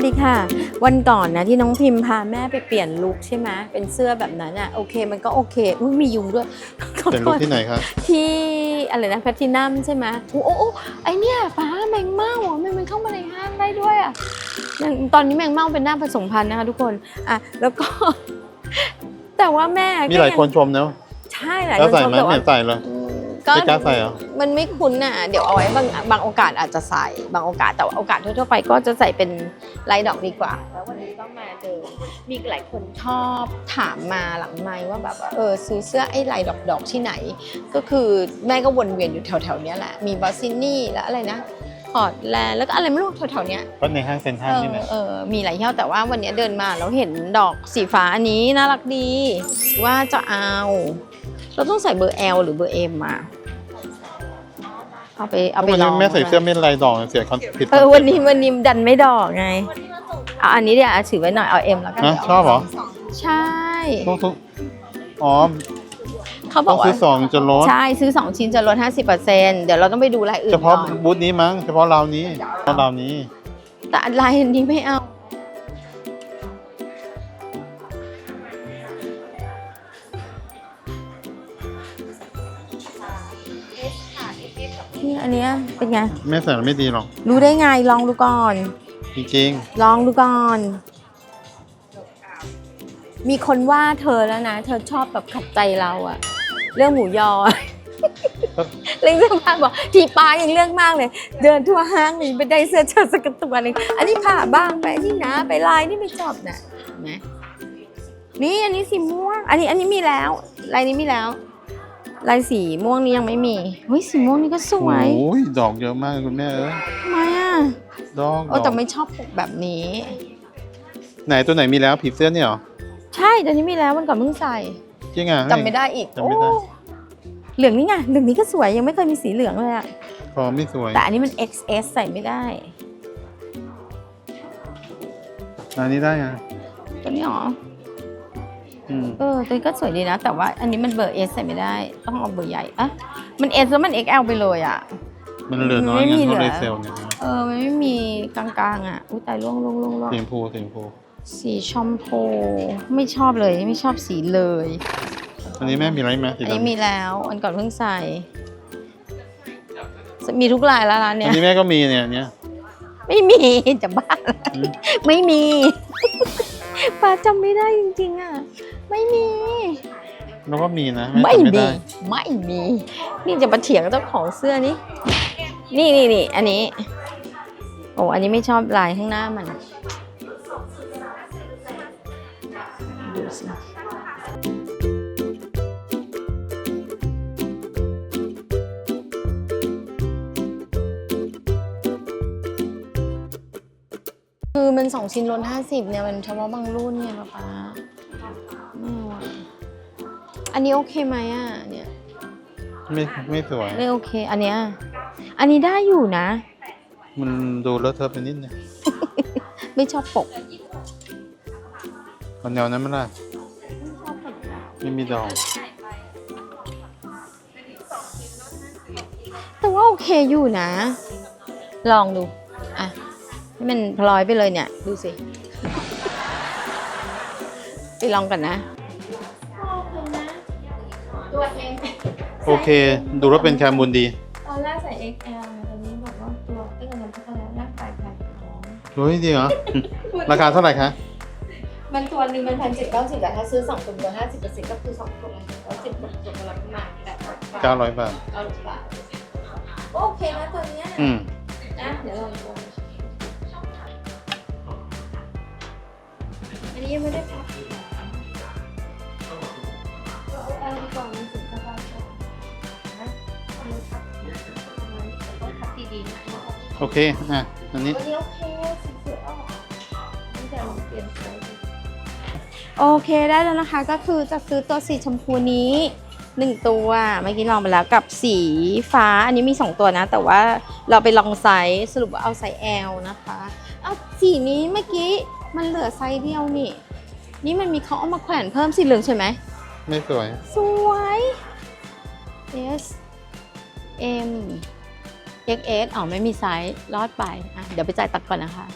วัสดีค่ะ วันก่อนนะที่น้องพิมพ์พาแม่ไปเปลี่ยนลุคใช่ไหมเป็นเสื้อแบบนั้นอะโอเคมันก็โอเคอุ้ยมียุงด้วยเป็นลูกที่ไหนครับที่อะไรนะแพทินัมใช่ไหมโอ้โอ้โอ้ไอเนี่ยป้าแมงเม่าอะแมงมันเข้ามาในห้างได้ด้วยอะยังตอนนี้แมงเม่าเป็นหน้าผสมพันธุ์นะคะทุกคนอะแล้วก็ แต่ว่าแม่มีหลายคนชมนะใช่หลายแล้วคนใส่ชมไหมแต่ว่าเนี่ยใส่เหรออืมไม่กล้าใส่เหรอ มันไม่คุ้นอะ เดี๋ยวเอาไว้บางบางโอกาสอาจจะใส่บางโอกาสแต่ว่าโอกาสทั่วๆไปก็จะใส่เป็นลายดอกดีกว่า แล้ววันนี้ก็มาเจอ มีหลายคนชอบถามมาหลังไมค์ว่าแบบว่าเออซื้อเสื้อไอ้ลายดอกๆที่ไหน ก็คือแม่ก็วนเวียนอยู่แถวๆเนี้ยแหละ มีบอสซินี่แล้วอะไรนะพอร์ตแลนด์แล้วก็อะไรไม่รู้แถวๆเนี้ย ก็ในห้างเซ็นทรัลเอนี่อแหละเออ มีหลายเที่ยวแต่ว่าวันนี้เดินมาแล้วเห็นดอกสีฟ้าอันนี้น่ารักดี ว่าจะเอา เราต้องใส่เบอร์ L หรือเบอร์ M มา เอาไปเอาไปวันลนี้องแม่ใส่เสื้อไม่ลายดอกเสียคอนผิดเออวันนี้วันนี้ดันไม่ดอกไงเอาอันนี้เดี๋ยวเอาถือไว้หน่อยเอา M แล้วกันนะเดี๋ยวชอบเหรอใช่ ต้องทุกอ๋อเขาบต้ออกงว่าซื้อสองจะลดใช่ซื้อ 2 ชิ้นจะลด 50%เดี๋ยวเราต้องไปดูรายอื่นเฉก่พาะอนบูธนี้มั้ง เฉพาะราวนี้เฉพาะราวนี้แต่รายนี้ไม่เอา นี่อันเนี้ยเป็นไงแม่ใส่แล้วไม่ดีหรอก รู้ได้ไงลองดูก่อน จริงลองดูก่อน มีคนว่าเธอแล้วนะ เธอชอบแบบขัดใจเราอะเรื่องหมูยอ เรื่องเสื้อผ้าบอกทีป้ายังเรื่องมากเลย เดินทั่วห้างนี่ไปได้เสื้อเชิ้ตสักตัวหนึงอันนี้ผ่าบ้างไปนี่นะ ไปลายนี่ไม่ชอบนะเห็นไหมนี่อันนี้สีม่วง อันนี้อันนี้มีแล้วลายนี้มีแล้ว ลายสีม่วงนี้ยังไม่มีเฮ้ยสีม่วงนี่ก็สๆวยโอ้ยดอกเยอะมากคุณแม่เอ้ยทำไมอะดอกโอ้ดแต่อกไม่ชอบปกแบบนี้ ไหนตัวไหนมีแล้วผีเสื้อเนี่ยเหรอ ใช่ตอนนี้มีแล้ววันก่อนเพิ่งใส่จริงอะจำไม่ได้อีกจำไม่ได้โอ้เหลืองนี่ไงเหลืองนี้ก็สวยยังไม่เคยมีสีเหลืองเลยอะพอไม่สวย แต่อันนี้มัน XS ใส่ไม่ได้ อันนี้ได้ไงตัวนี้หรอ อืมเออตัวนี้ก็สวยดีนะ แต่ว่าอันนี้มันเบอร์ S ใส่ไม่ได้ ต้องเอาเบอร์ใหญ่อะมัน S แล้วมัน XL ไปเลยอะมันเหลือน้อยไม่ไงมีเขาเหลืเลอยเซลล์เนี่ยเออมันไม่มีกลางๆอะอุ้ยตายล่วงล่วงล่วงล่วงสีชมพูสีชมพูสีชมพูไม่ชอบเลยไม่ชอบสีเลย อันนี้แม่มีอะไรไหมสีอันนี้ดำมีแล้ววันก่อนเพิ่งใส่ มีทุกลายแล้วร้านอัเนี้นยนี้แม่ก็มีเนี่ยเนี่ย ไม่มี จะบ้าเหรออืมไม่มี ป้าจำไม่ได้จริงๆอะ ไม่มี แล้วก็มีนะไม่จำมีได้ไม่มี นี่จะมาเถียงเจ้าของเสื้อนี่นี่นี่นี่อันนี้ โอ้อันนี้ไม่ชอบลายข้างหน้ามันดูสิ มันสองชิ้นลดห้าสิบเนี่ย มันเฉพาะบางรุ่นเนี่ยป๊าป๊าไม่เอาอะอันนี้โอเคไหมอะเนี่ย ไม่ไม่สวย ไม่โอเค อันเนี้ย อันนี้ได้อยู่นะ มันดูเลอะเทอะไปนิดนึงไม่ชอบปก มันแนวนั้นไม่ได้ไม่มีดอกแต่ว่าโอเคอยู่นะ ลองดู อะ ให้มันพลอยไปเลยเนี่ย ดูสิ ไปลองกันนะ ตัวเองโอเค ดูแล้วเป็นแคมบูนดีตอนแรกใส่ XL ตอนนี้บอกว่าตัวเอ้ยมันพัฒนาร่างกายแผ่นของเฮ้ยดีเหรอ ราคาเท่าไหร่คะ มันตัวหนึ่งมันพันเจ็ดเก้าสิบแต่ถ้าซื้อสองตัวห้าสิบเปอร์เซ็นต์ก็คือสองตัวละเก้าสิบตัวละประมาณแปดบาท900บาทเก้าสิบบาทโอเคนะตัวเนี้ยอืม นะเดี๋ยวลอง นนี้ยังไม่ได้พับเอาเอาดีกว่ามันถึงสบายกว่านะเอามือพับต้องพับดีๆนะโอเค อะ อันนี้ วันนี้โอเคสีสวยออกนี่เดี๋ยวลองเปลี่ยนไซส์ดูโอเคได้แล้วนะคะ ก็คือจะซื้อตัวสีชมพูนี้หนึ่งตัวเมื่อกี้ลองไปแล้วกับสีฟ้าอันนี้มีสองตัวนะ แต่ว่าเราไปลองไซส์สรุปว่าเอาไซส์ L นะคะเอาสีนี้เมื่อกี้ มันเหลือไซส์เดียวนี่ นี่มันมีเขาเอามาแขวนเพิ่มสีเหลืองใช่ไหม ไม่สวย สวย S M X S อ๋อไม่มีไซส์ รอดไป อะ เดี๋ยวไปจ่ายตัดก่อนนะคะ